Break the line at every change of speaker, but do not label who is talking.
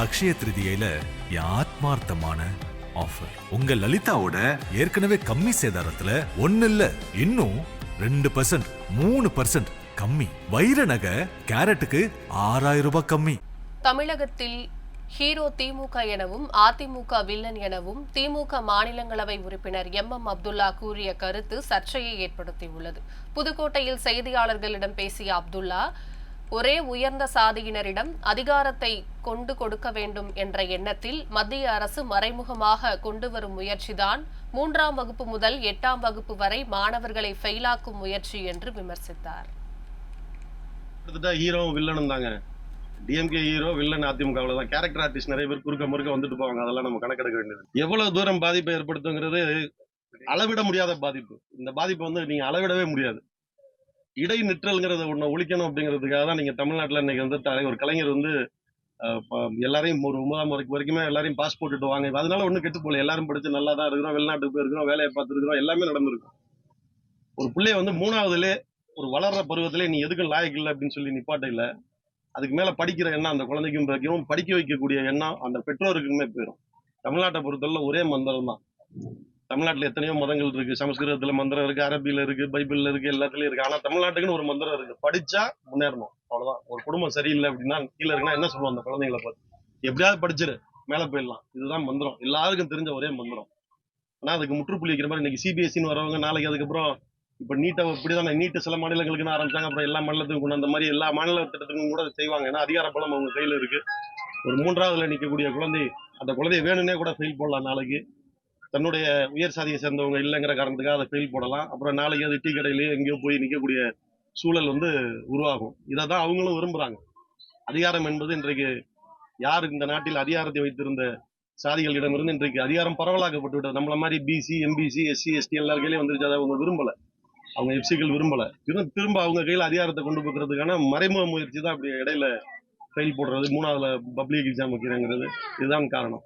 அக்ஷய திருதியில என் ஆத்மார்த்தமான ஆஃபர் உங்க லலிதாவோட ஏற்கனவே கம்மி சேதாரத்துல ஒன்னு இல்ல இன்னும் ரெண்டு பர்சன்ட் மூணு பர்சன்ட் கம்மி. வைர நகை கேரட்டுக்கு ஆறாயிரம் ரூபாய் கம்மி.
தமிழகத்தில் ஹீரோ திமுக எனவும் அதிமுக வில்லன் எனவும் திமுக மாநிலங்களவை உறுப்பினர் எம் எம் அப்துல்லா கூறிய கருத்து சர்ச்சையை ஏற்படுத்தியுள்ளது. புதுக்கோட்டையில் செய்தியாளர்களிடம் பேசிய அப்துல்லா ஒரே உயர்ந்த சாதியினரிடம் அதிகாரத்தை கொண்டு கொடுக்க வேண்டும் என்ற எண்ணத்தில் மத்திய அரசு மறைமுகமாக கொண்டு வரும் முயற்சிதான் மூன்றாம் வகுப்பு முதல் எட்டாம் வகுப்பு வரை மாணவர்களை ஃபெயிலாக்கும் முயற்சி என்று விமர்சித்தார்.
ஹீரோ வில்லனும் தாங்க. டிஎம்கே ஹீரோ வில்லன் அதிமுக தான். கேரக்டர் ஆர்டிஸ்ட் நிறைய பேர் குறுக்க முறுக்க வந்துட்டு போவாங்க. அதெல்லாம் நம்ம கணக்கெடுக்க வேண்டியது. எவ்வளவு தூரம் பாதிப்பை ஏற்படுத்துங்கிறது அளவிட முடியாத பாதிப்பு. இந்த பாதிப்பை வந்து நீங்க அளவிடவே முடியாது. இடைநிற்றல்ங்கிறத ஒண்ணு ஒழிக்கணும் அப்படிங்கிறதுக்காக தான் நீங்க தமிழ்நாட்டுல இன்னைக்கு வந்து தலை- ஒரு கலைஞர் வந்து எல்லாரையும் ஒரு ஒன்பதாம் வரைக்கும் வரைக்குமே எல்லாரையும் பாஸ் போட்டுட்டு வாங்க. அதனால ஒண்ணும் கெட்டு போகல. எல்லாரும் படிச்சு நல்லா தான் இருக்கிறோம். வெளிநாட்டுக்கு போயிருக்கிறோம். வேலையை பார்த்துருக்கிறோம் எல்லாமே நடந்திருக்கும். ஒரு பிள்ளைய வந்து மூணாவதுலே ஒரு வளர்ற பருவத்திலே நீ எதுக்கும் லாயக்கு இல்லை அப்படின்னு சொல்லி நிப்பாட்ட இல்ல. அதுக்கு மேல படிக்கிற எண்ணம் அந்த குழந்தைக்கும் பிறக்கும் படிக்க வைக்கக்கூடிய எண்ணம் அந்த பெற்றோருக்குமே போயிடும் தமிழ்நாட்டை பொறுத்தவரை ஒரே மந்திரம் தான் தமிழ்நாட்டுல எத்தனையோ மதங்கள் இருக்கு. சமஸ்கிருதத்துல மந்திரம் இருக்கு அரபியில இருக்கு பைபிள்ல இருக்கு எல்லாத்துலயும் இருக்கு. ஆனா தமிழ்நாட்டுக்குன்னு ஒரு மந்திரம் இருக்கு. படிச்சா முன்னேறணும். அவ்வளவுதான். ஒரு குடும்பம் சரியில்லை அப்படின்னா கீழே இருக்குன்னா என்ன சொல்லுவோம் அந்த குழந்தைங்களை பார்த்து? எப்படியாவது படிச்சிரு மேல போயிடலாம். இதுதான் மந்திரம். எல்லாருக்கும் தெரிஞ்ச ஒரே மந்திரம். ஆனா அதுக்கு முற்றுப்புள்ளி வைக்கிற மாதிரி இன்னைக்கு சிபிஎஸ்சின்னு வரவங்க நாளைக்கு அதுக்கப்புறம் இப்ப நீட்டை இப்படிதான்? நீட்டு சில மாநிலங்களுக்குன்னு ஆரம்பிச்சாங்க. அப்புறம் எல்லா மாநிலத்துக்கும் கொண்டு அந்த மாதிரி எல்லா மாநில திட்டத்துக்கும் கூட செய்வாங்க. ஏன்னா அதிகார பலம் அவங்க கையில இருக்கு. ஒரு மூன்றாவதுல நிக்கக்கூடிய குழந்தை அந்த குழந்தைய வேணும்னே கூட ஃபெயில் போடலாம் நாளைக்கு. தன்னுடைய உயர் சாதியை சேர்ந்தவங்க இல்லைங்கிற காரணத்துக்காக அதை ஃபெயில் போடலாம். அப்புறம் நாளைக்கு அது டீ கடையிலேயே எங்கேயோ போய் நிற்கக்கூடிய சூழல் வந்து உருவாகும். இதை தான் அவங்களும் விரும்புறாங்க. அதிகாரம் என்பது இன்றைக்கு யார் இந்த நாட்டில் அதிகாரத்தை வைத்திருந்த சாதிகளிடமிருந்து இன்றைக்கு அதிகாரம் பரவலாக்கப்பட்டு விட்டது நம்மள மாதிரி பிசி எம்பிசி எஸ்சி எஸ்டி எல்லார் கையிலையும் வந்துருச்சு. அதை அவங்க விரும்பல. அவங்க எஃப்சிகள் விரும்பல. திரும்ப திரும்ப அவங்க கையில் அதிகாரத்தை கொண்டு போக்குறதுக்கான மறைமுக முயற்சி தான் அப்படி இடையில ஃபெயில் போடுறது. மூணாவதுல பப்ளிக் எக்ஸாம் வைக்கிறேங்கிறது. இதுதான் காரணம்.